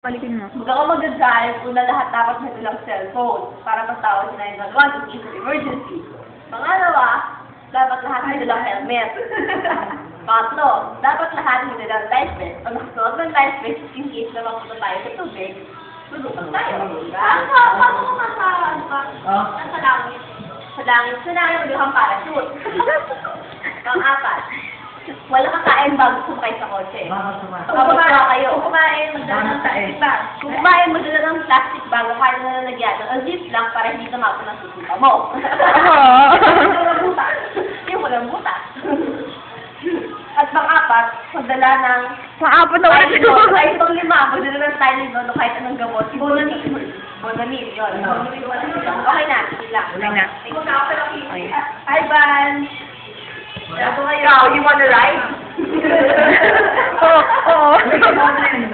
Balikin mo. Huwag ako mag-drive, una lahat dapat may dalang cellphone para pagtawag sa 911 kung is an emergency. Pangalawa, dapat lahat may dalang helmet. Pangatlo, dapat lahat may dalang life vest. Pag nakasuot ng life vest, in case na mapunta tayo sa tubig, lulutan tayo. Diba? Pa- Paano ano ba? Oh. Nasa langit. Sa langit, sa langit, parachute. Wala kakain bago sumakay sa kotse. Baka sumasagot. Kung kumain kayo, kung kumain, magdala ng Ano plastic bag. Kung kumain, magdala ng plastic bag, o kahit na nalagyan, ang zip lang para hindi ka mapun ng susuka mo. Yung walang butas. Yung walang butas. At pang-apat, magdala ng Maapo na ulit ko. Ay, pang lima, magdala ng Tylenol o kahit anong gamot. Bonamil. Bonamil, yun. Bonamil, Okay na, sige lang. Okay na. Van. Ano kayo? You wanna ride? Thank you.